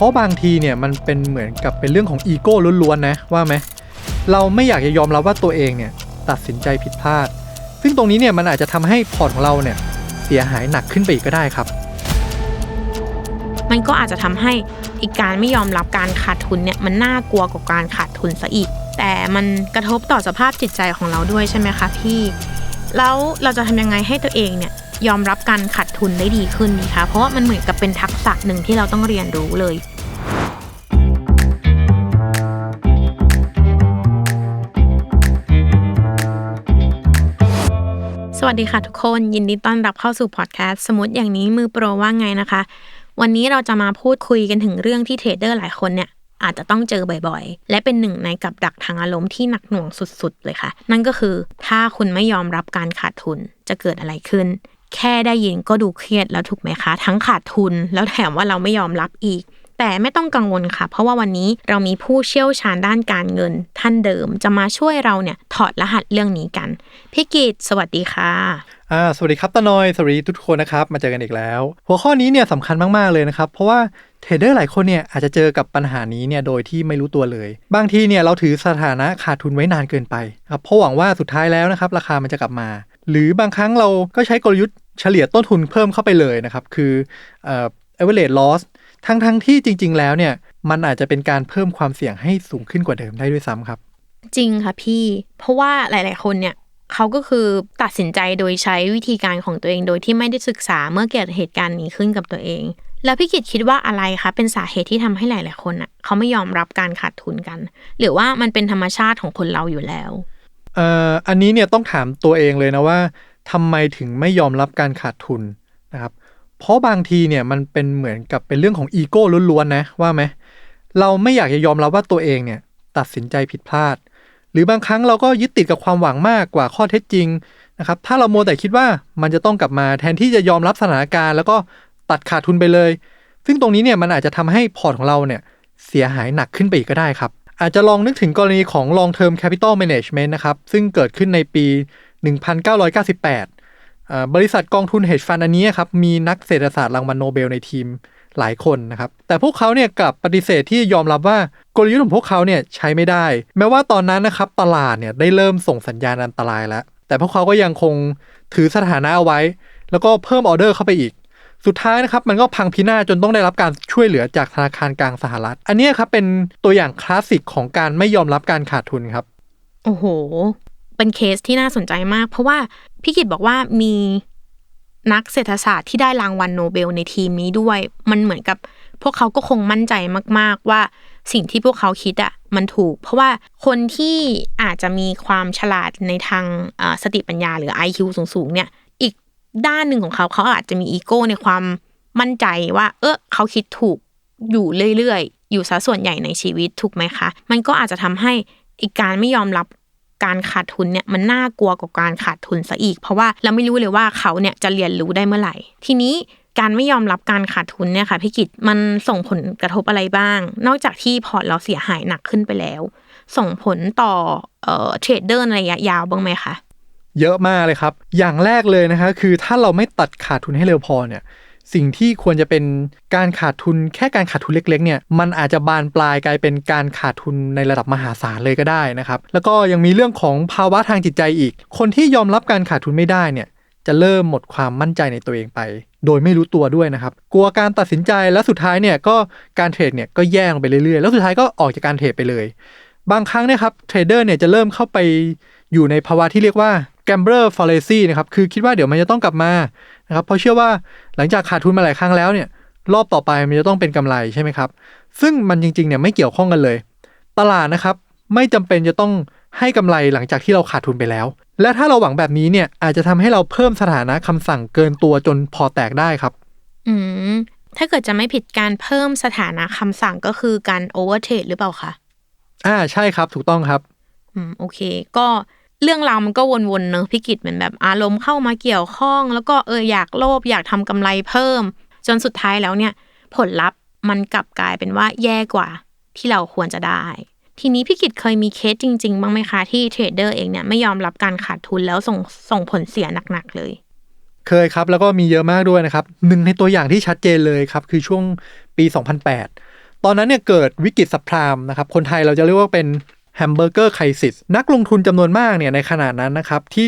ราะบางทีเนี่ยมันเป็นเหมือนกับเป็นเรื่องของอีโก้ล้วนๆนะว่าไหมเราไม่อยากจะยอมรับว่าตัวเองเนี่ยตัดสินใจผิดพลาด ซึ่งตรงนี้เนี่ยมันอาจจะทำให้พอร์ตของเราเนี่ยเสียหายหนักขึ้นไปอีกก็ได้ครับ มันก็อาจจะทำให้อีกการไม่ยอมรับการขาดทุนเนี่ยมันน่ากลัวกว่าการขาดทุนซะอีก แต่มันกระทบต่อสภาพจิตใจของเราด้วยใช่ไหมคะพี่แล้วเราจะทำยังไงให้ตัวเองเนี่ยยอมรับการขาด ทุนได้ดีขึ้นดีคะเพราะว่ามันเหมือนกับเป็นทักษะหนึ่งที่เราต้องเรียนรู้เลยสวัสดีค่ะทุกคนยินดีต้อนรับเข้าสู่พอดแคสต์สมมติอย่างนี้มือโปรว่าไงนะคะ วันนี้เราจะมาพูดคุยกันถึงเรื่องที่เทรดเดอร์หลายคนเนี่ยอาจจะต้องเจอบ่อยๆ และเป็นหนึ่งในกับดักทางอารมณ์ที่หนักหน่วงสุดๆเลยค่ะ นั่นก็คือถ้าคุณไม่ยอมรับการขาดทุนจะเกิดอะไรขึ้น แค่ได้ยินก็ดูเครียดแล้วถูกไหมคะ ทั้งขาดทุนแล้วแถมว่าเราไม่ยอมรับอีก แต่ไม่ต้องกังวลค่ะ เพราะว่าวันนี้เรามีผู้เชี่ยวชาญด้านการเงิน ท่านเดิมจะมาช่วยเราเนี่ยถอดรหัสเรื่องนี้กันพี่กิตสวัสดีค่ะอ่าสวัสดีครับตานอยสวัสดีทุกคนนะครับมาเจอกันอีกแล้ว หัวข้อนี้เนี่ยสำคัญมากๆเลยนะครับ เพราะว่าเทรดเดอร์หลายคนเนี่ยอาจจะเจอกับปัญหานี้เนี่ยโดยที่ไม่รู้ตัวเลย บางทีเนี่ยเราถือสถานะขาดทุนไว้นานเกินไปครับเพราะหวังว่าสุดท้ายแล้วนะครับราคามันจะกลับมา หรือบางครั้งเราก็ใช้กลยุทธ์ เฉลี่ยต้นทุนเพิ่มเข้าไปเลยนะครับ คือเอ่อ average loss ทั้งทั้งๆที่จริง ๆ แล้วเนี่ย มันอาจจะเป็นการเพิ่มความเสี่ยงให้สูงขึ้นกว่าเดิมได้ด้วยซ้ำครับ จริงค่ะพี่ เพราะว่าหลาย ๆ คนเนี่ยเขาก็คือตัดสินใจโดยใช้วิธีการของตัวเองโดยที่ไม่ได้ศึกษาเมื่อเกิดเหตุการณ์นี้ขึ้นกับตัวเอง แล้วพี่กิตคิดว่าอะไรคะเป็นสาเหตุที่ทำให้หลาย ๆ คนอะเขาไม่ยอมรับการขาดทุนกัน หรือว่ามันเป็นธรรมชาติของคนเราอยู่แล้วเอ่ออันนี้เนี่ยต้องถามตัวเองเลยนะว่า ทำไมถึงไม่ยอมรับการขาดทุนนะครับ เพราะบางทีเนี่ยมันเป็นเหมือนกับเป็นเรื่องของอีโก้ล้วนๆนะว่าไหมเราไม่อยากจะยอมรับว่าตัวเองเนี่ยตัดสินใจผิดพลาด หรือบางครั้งเราก็ยึดติดกับความหวังมากกว่าข้อเท็จจริงนะครับ ถ้าเราโมวแต่คิดว่ามันจะต้องกลับมาแทนที่จะยอมรับสถานการณ์ แล้วก็ตัดขาดทุนไปเลย ซึ่งตรงนี้เนี่ยมันอาจจะทำให้พอร์ตของเราเนี่ยเสียหายหนักขึ้นไปอีกก็ได้ครับ อาจจะลองนึกถึงกรณีของ long term capital management นะครับ ซึ่งเกิดขึ้นในปี 1998อ่าบริษัทกองทุน hedge fund อันนี้ครับมีนักเศรษฐศาสตร์รางวัลโนเบลในทีมหลายคนนะครับ แต่พวกเขาเนี่ยกลับปฏิเสธที่ยอมรับว่ากลยุทธ์ของพวกเขาเนี่ยใช้ไม่ได้ แม้ว่าตอนนั้นนะครับตลาดเนี่ยได้เริ่มส่งสัญญาณอันตรายแล้ว แต่พวกเขาก็ยังคงถือสถานะเอาไว้ แล้วก็เพิ่มออเดอร์เข้าไปอีก สุดท้ายนะครับมันก็พังพินาศจนต้องได้รับการช่วยเหลือจากธนาคารกลางสหรัฐ อันนี้ครับเป็นตัวอย่างคลาสสิกของการไม่ยอมรับการขาดทุนครับ โอ้โห เป็นเคสที่น่าสนใจมาก เพราะว่าพี่กิตบอกว่ามีนักเศรษฐศาสตร์ที่ได้รางวัลโนเบลในทีมนี้ด้วย มันเหมือนกับ พวกเขาก็คงมั่นใจมาก ๆ ว่าสิ่งที่พวกเขาคิดอะมันถูก เพราะว่าคนที่อาจจะมีความฉลาดในทางสติปัญญาหรือ IQ สูงๆเนี่ย อีกด้านหนึ่งของเขาเขาอาจจะมีอีโก้ในความมั่นใจว่า เออเขาคิดถูกอยู่เรื่อยๆ อยู่ซะส่วนใหญ่ในชีวิตถูกไหมคะ มันก็อาจจะทำให้อีกการไม่ยอมรับ การขาดทุนเนี่ยมันน่ากลัวกว่าการขาดทุนซะอีก เพราะว่าเราไม่รู้เลยว่าเขาเนี่ยจะเรียนรู้ได้เมื่อไหร่ ทีนี้การไม่ยอมรับการขาดทุนเนี่ยค่ะพี่กิตมันส่งผลกระทบอะไรบ้าง นอกจากที่พอร์ตเราเสียหายหนักขึ้นไปแล้ว ส่งผลต่อเอ่อเทรดเดอร์ในระยะยาวบ้างไหมคะเยอะมากเลยครับ อย่างแรกเลยนะคะ คือถ้าเราไม่ตัดขาดทุนให้เร็วพอเนี่ย สิ่งที่ควรจะเป็นการขาดทุนแค่การขาดทุนเล็กๆเนี่ยมันอาจจะบานปลายกลายเป็นการขาดทุนในระดับมหาศาลเลยก็ได้นะครับแล้วก็ยังมีเรื่องของภาวะทางจิตใจอีก คนที่ยอมรับการขาดทุนไม่ได้เนี่ยจะเริ่มหมดความมั่นใจในตัวเองไป โดยไม่รู้ตัวด้วยนะครับ กลัวการตัดสินใจแล้วสุดท้ายเนี่ยก็การเทรดเนี่ยก็แย่ลงไปเรื่อยๆ แล้วสุดท้ายก็ออกจากการเทรดไปเลย บางครั้งเนะครับเทรดเดอร์เนี่ยจะเริ่มเข้าไปอยู่ในภาวะที่เรียกว่า gambler fallacy นะครับ คือคิดว่าเดี๋ยวมันจะต้องกลับมานะครับ เพราะเชื่อว่าหลังจากขาดทุนมาหลายครั้งแล้วเนี่ย รอบต่อไปมันจะต้องเป็นกำไรใช่ไหมครับ ซึ่งมันจริงๆเนี่ยไม่เกี่ยวข้องกันเลย ตลาดนะครับไม่จำเป็นจะต้องให้กำไรหลังจากที่เราขาดทุนไปแล้ว และถ้าเราหวังแบบนี้เนี่ยอาจจะทำให้เราเพิ่มสถานะคำสั่งเกินตัวจนพอแตกได้ครับ อืม ถ้าเกิดจะไม่ผิดการเพิ่มสถานะคำสั่งก็คือการโอเวอร์เทรดหรือเปล่าคะ อ่าใช่ครับถูกต้องครับ อืมโอเค ก็ เรื่องราวมันก็วนๆเนอะพี่กิจเหมือนแบบอารมณ์เข้ามาเกี่ยวข้อง แล้วก็เอออยากโลภอยากทำกำไรเพิ่ม จนสุดท้ายแล้วเนี่ย ผลลัพธ์มันกลับกลายเป็นว่าแย่กว่าที่เราควรจะได้ ทีนี้พี่กิจเคยมีเคสจริง ๆ บ้างไหมคะที่เทรดเดอร์เองเนี่ยไม่ยอมรับการขาดทุนแล้วส่งส่งผลเสียหนักๆเลย เคยครับแล้วก็มีเยอะมากด้วยนะครับหนึ่งในตัวอย่างที่ชัดเจนเลยครับคือช่วงปี 2008 ตอนนั้นเนี่ยเกิดวิกฤตสัพพรามนะครับคนไทยเราจะเรียกว่าเป็น แฮมเบอร์เกอร์ไครซิสนักลงทุนจำนวนมากเนี่ยในขณะนั้นนะครับที่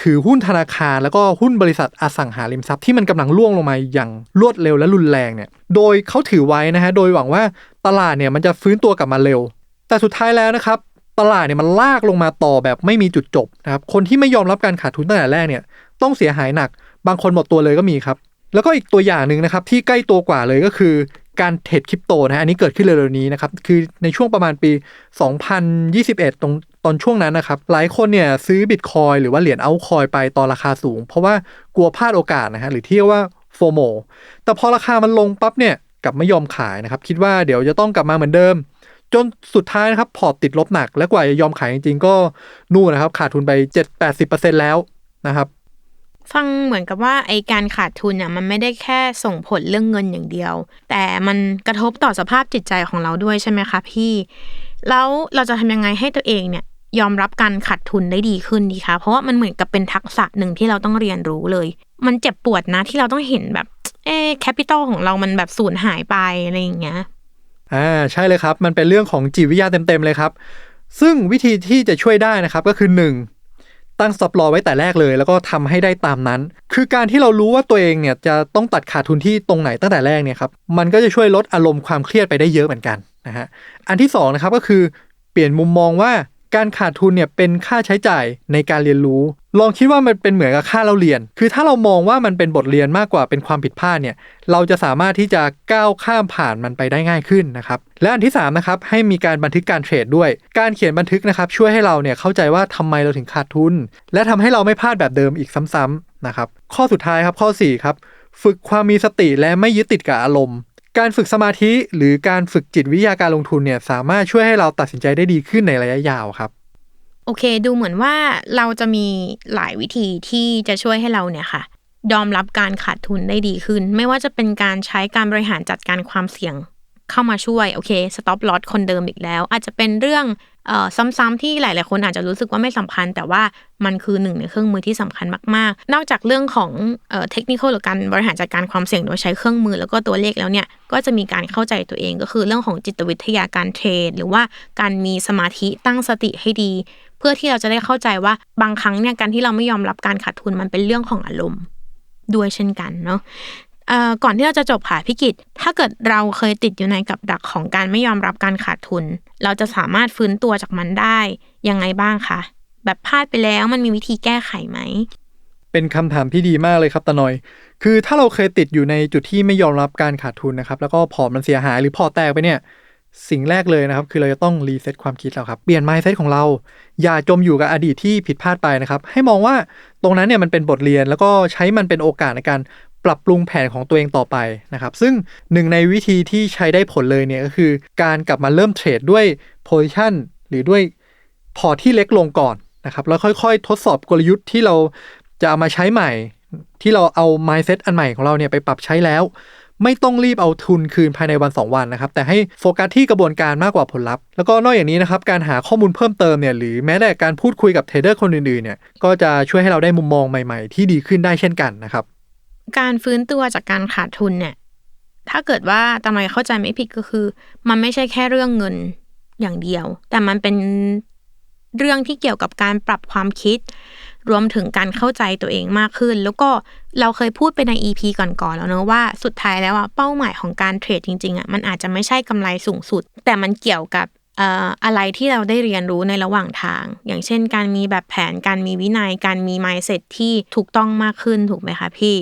ถือหุ้นธนาคารแล้วก็หุ้นบริษัทอสังหาริมทรัพย์ที่มันกำลังล่วงลงมาอย่างรวดเร็วและรุนแรงเนี่ย โดยเขาถือไว้นะฮะ โดยหวังว่าตลาดเนี่ยมันจะฟื้นตัวกลับมาเร็ว แต่สุดท้ายแล้วนะครับ ตลาดเนี่ยมันลากลงมาต่อแบบไม่มีจุดจบนะครับ คนที่ไม่ยอมรับการขาดทุนตั้งแต่แรกเนี่ยต้องเสียหายหนัก บางคนหมดตัวเลยก็มีครับ แล้วก็อีกตัวอย่างหนึ่งนะครับที่ใกล้ตัวกว่าเลยก็คือ การเทรดคริปโตนะฮะอันนี้เกิดขึ้นเร็วๆนี้นะครับ คือในช่วงประมาณปี 2021 ตรงตอนช่วงนั้นนะครับ หลายคนเนี่ยซื้อบิตคอยหรือว่าเหรียญเอาคอยไปตอนราคาสูง เพราะว่ากลัวพลาดโอกาสนะฮะหรือที่เรียกว่าโฟโมแต่พอราคามันลงปั๊บเนี่ยกลับไม่ยอมขายนะครับ คิดว่าเดี๋ยวจะต้องกลับมาเหมือนเดิม จนสุดท้ายนะครับพอร์ตติดลบหนัก และกว่าจะยอมขายจริงๆก็นู่นนะครับ ขาดทุนไป 7-80%แล้วนะครับ ฟังเหมือนกับว่าไอการขาดทุนเนี่ยมันไม่ได้แค่ส่งผลเรื่องเงินอย่างเดียว แต่มันกระทบต่อสภาพจิตใจของเราด้วยใช่ไหมคะพี่ แล้วเราจะทำยังไงให้ตัวเองเนี่ยยอมรับการขาดทุนได้ดีขึ้นดีคะเพราะว่ามันเหมือนกับเป็นทักษะหนึ่งที่เราต้องเรียนรู้เลย มันเจ็บปวดนะที่เราต้องเห็นแบบ เอ๊แคปิตอลของเรามันแบบสูญหายไปอะไรอย่างเงี้ยอ่าใช่เลยครับ มันเป็นเรื่องของจิตวิทยาเต็มๆเลยครับ ซึ่งวิธีที่จะช่วยได้นะครับก็คือ 1. ตั้ง stop loss ไว้แต่แรกเลย แล้วก็ทำให้ได้ตามนั้น คือการที่เรารู้ว่าตัวเองเนี่ยจะต้องตัดขาดทุนที่ตรงไหนตั้งแต่แรกเนี่ยครับมันก็จะช่วยลดอารมณ์ความเครียดไปได้เยอะเหมือนกันนะฮะอันที่2นะครับก็คือเปลี่ยนมุมมองว่า การขาดทุนเนี่ยเป็นค่าใช้จ่ายในการเรียนรู้ ลองคิดว่ามันเป็นเหมือนกับค่าเราเรียน คือถ้าเรามองว่ามันเป็นบทเรียนมากกว่าเป็นความผิดพลาดเนี่ย เราจะสามารถที่จะก้าวข้ามผ่านมันไปได้ง่ายขึ้นนะครับ และอันที่3นะครับให้มีการบันทึกการเทรดด้วย การเขียนบันทึกนะครับช่วยให้เราเนี่ยเข้าใจว่าทำไมเราถึงขาดทุน และทำให้เราไม่พลาดแบบเดิมอีกซ้ำๆนะครับ ข้อสุดท้ายครับข้อ4ครับฝึกความมีสติและไม่ยึดติดกับอารมณ์ การฝึกสมาธิหรือการฝึกจิตวิทยาการลงทุนเนี่ยสามารถช่วยให้เราตัดสินใจได้ดีขึ้นในระยะยาวครับ โอเค ดูเหมือนว่าเราจะมีหลายวิธีที่จะช่วยให้เราเนี่ยค่ะยอมรับการขาดทุนได้ดีขึ้น ไม่ว่าจะเป็นการใช้การบริหารจัดการความเสี่ยง เข้ามาช่วยโอเค stop loss คนเดิมอีกแล้ว อาจจะเป็นเรื่องออซ้ำๆที่หลาย ๆ คนอาจจะรู้สึกว่าไม่สำคัญ แต่ว่ามันคือหนึ่งในเครื่องมือที่สำคัญมาก ๆ นอกจากเรื่องของเทคนิคหรือการบริหารจัดการความเสี่ยงโดยใช้เครื่องมือแล้วก็ตัวเลขแล้วเนี่ย ก็จะมีการเข้าใจตัวเองก็คือเรื่องของจิตวิทยาการเทรด หรือว่าการมีสมาธิตั้งสติให้ดี เพื่อที่เราจะได้เข้าใจว่าบางครั้งเนี่ยการที่เราไม่ยอมรับการขาดทุนมันเป็นเรื่องของอารมณ์ด้วยเช่นกันเนาะ ก่อนที่เราจะจบค่ะพี่กิตถ้าเกิดเราเคยติดอยู่ในกับดักของการไม่ยอมรับการขาดทุน เราจะสามารถฟื้นตัวจากมันได้ยังไงบ้างคะแบบพลาดไปแล้วมันมีวิธีแก้ไขไหมเป็นคำถามที่ดีมากเลยครับตาหน่อย คือถ้าเราเคยติดอยู่ในจุดที่ไม่ยอมรับการขาดทุนนะครับ แล้วก็พอร์ตมันเสียหายหรือพอแตกไปเนี่ย สิ่งแรกเลยนะครับ คือเราจะต้องรีเซ็ตความคิดเราครับ เปลี่ยน mindset ของเรา อย่าจมอยู่กับอดีตที่ผิดพลาดไปนะครับ ให้มองว่าตรงนั้นเนี่ยมันเป็นบทเรียนแล้วก็ใช้มันเป็นโอกาสในการ ปรับปรุงแผนของตัวเองต่อไปนะครับ ซึ่งหนึ่งในวิธีที่ใช้ได้ผลเลยเนี่ยก็คือการกลับมาเริ่มเทรดด้วย position หรือด้วยพอร์ตที่เล็กลงก่อนนะครับ แล้วค่อยๆ ทดสอบกลยุทธ์ที่เราจะเอามาใช้ใหม่ ที่เราเอา mindset อันใหม่ของเราเนี่ยไปปรับใช้แล้ว ไม่ต้องรีบเอาทุนคืนภายในวัน 2 วันนะครับ แต่ให้โฟกัสที่กระบวนการมากกว่าผลลัพธ์แล้วก็นอกอย่างนี้นะครับการหาข้อมูลเพิ่มเติมเนี่ยหรือแม้แต่การพูดคุยกับเทรดเดอร์คนอื่นๆเนี่ยก็จะช่วยให้เราได้มุมมองใหม่ ๆ ที่ดีขึ้นได้เช่นกันนะครับ การฟื้นตัวจากการขาดทุนเนี่ย ถ้าเกิดว่าตามไรเข้าใจไม่ผิดก็คือ มันไม่ใช่แค่เรื่องเงินอย่างเดียว แต่มันเป็นเรื่องที่เกี่ยวกับการปรับความคิด รวมถึงการเข้าใจตัวเองมากขึ้น แล้วก็เราเคยพูดไปใน EP ก่อนๆแล้วเนอะว่าสุดท้ายแล้วอะเป้าหมายของการเทรดจริงๆอะมันอาจจะไม่ใช่กำไรสูงสุด แต่มันเกี่ยวกับอะไรที่เราได้เรียนรู้ในระหว่างทาง อย่างเช่น การมีแบบแผน การมีวินัย การมี mindset ที่ถูกต้องมากขึ้นถูกไหมคะพี่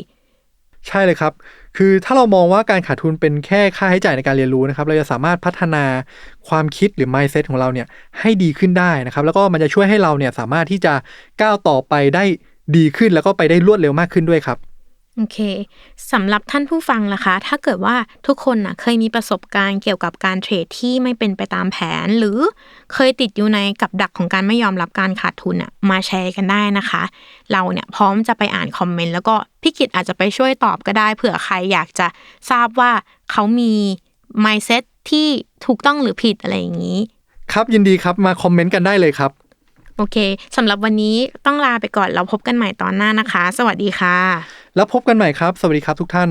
ใช่เลยครับ คือถ้าเรามองว่าการขาดทุนเป็นแค่ค่าใช้จ่ายในการเรียนรู้นะครับ เราจะสามารถพัฒนาความคิดหรือ mindset ของเราเนี่ยให้ดีขึ้นได้นะครับ แล้วก็มันจะช่วยให้เราเนี่ยสามารถที่จะก้าวต่อไปได้ดีขึ้นแล้วก็ไปได้รวดเร็วมากขึ้นด้วยครับ โอเคสำหรับท่านผู้ฟังล่ะคะ ถ้าเกิดว่าทุกคนนะเคยมีประสบการณ์เกี่ยวกับการเทรดที่ไม่เป็นไปตามแผน หรือเคยติดอยู่ในกับดักของการไม่ยอมรับการขาดทุนอะมาแชร์กันได้นะคะ เราเนี่ยพร้อมจะไปอ่านคอมเมนต์แล้วก็พี่กิตอาจจะไปช่วยตอบก็ได้ เผื่อใครอยากจะทราบว่าเขามี mindset ที่ถูกต้องหรือผิดอะไรอย่างนี้ ครับยินดีครับมาคอมเมนต์กันได้เลยครับ โอเคสำหรับวันนี้ต้องลาไปก่อนเราพบกันใหม่ตอนหน้านะคะ สวัสดีค่ะ แล้วพบกันใหม่ครับ สวัสดีครับทุกท่าน